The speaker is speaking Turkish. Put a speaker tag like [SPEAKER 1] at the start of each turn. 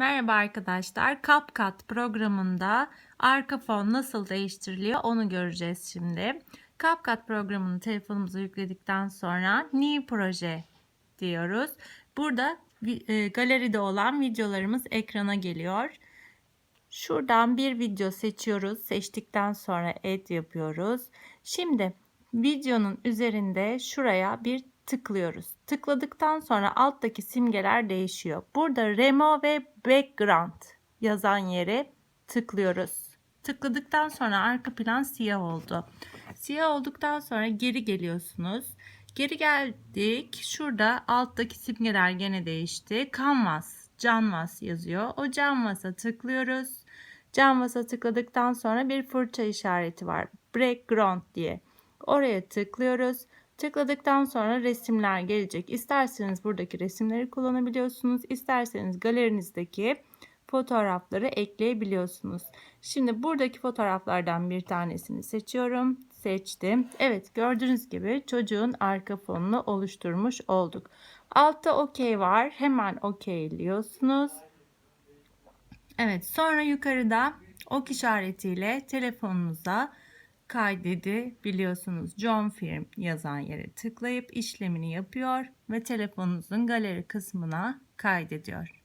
[SPEAKER 1] Merhaba arkadaşlar. CapCut programında arka fon nasıl değiştiriliyor onu göreceğiz şimdi. CapCut programını telefonumuza yükledikten sonra New Proje diyoruz. Burada e, galeride olan videolarımız ekrana geliyor. Şuradan bir video seçiyoruz. Seçtikten sonra add yapıyoruz. Şimdi videonun üzerinde şuraya bir tıklıyoruz. Tıkladıktan sonra alttaki simgeler değişiyor. Burada remove ve background yazan yere tıklıyoruz. Tıkladıktan sonra arka plan siyah oldu. Siyah olduktan sonra geri geliyorsunuz. Geri geldik. Şurada alttaki simgeler gene değişti. Canvas, Canvas yazıyor. O Canvas'a tıklıyoruz. Canvas'a tıkladıktan sonra bir fırça işareti var. Background diye. Oraya tıklıyoruz. Tıkladıktan sonra resimler gelecek. İsterseniz buradaki resimleri kullanabiliyorsunuz. İsterseniz galerinizdeki fotoğrafları ekleyebiliyorsunuz. Şimdi buradaki fotoğraflardan bir tanesini seçiyorum. Seçtim. Evet gördüğünüz gibi çocuğun arka fonunu oluşturmuş olduk. Altta OK var. Hemen OK'liyorsunuz. Evet sonra yukarıda ok işaretiyle telefonunuza kaydedebiliyorsunuz. John Firm yazan yere tıklayıp işlemini yapıyor ve telefonunuzun galeri kısmına kaydediyor.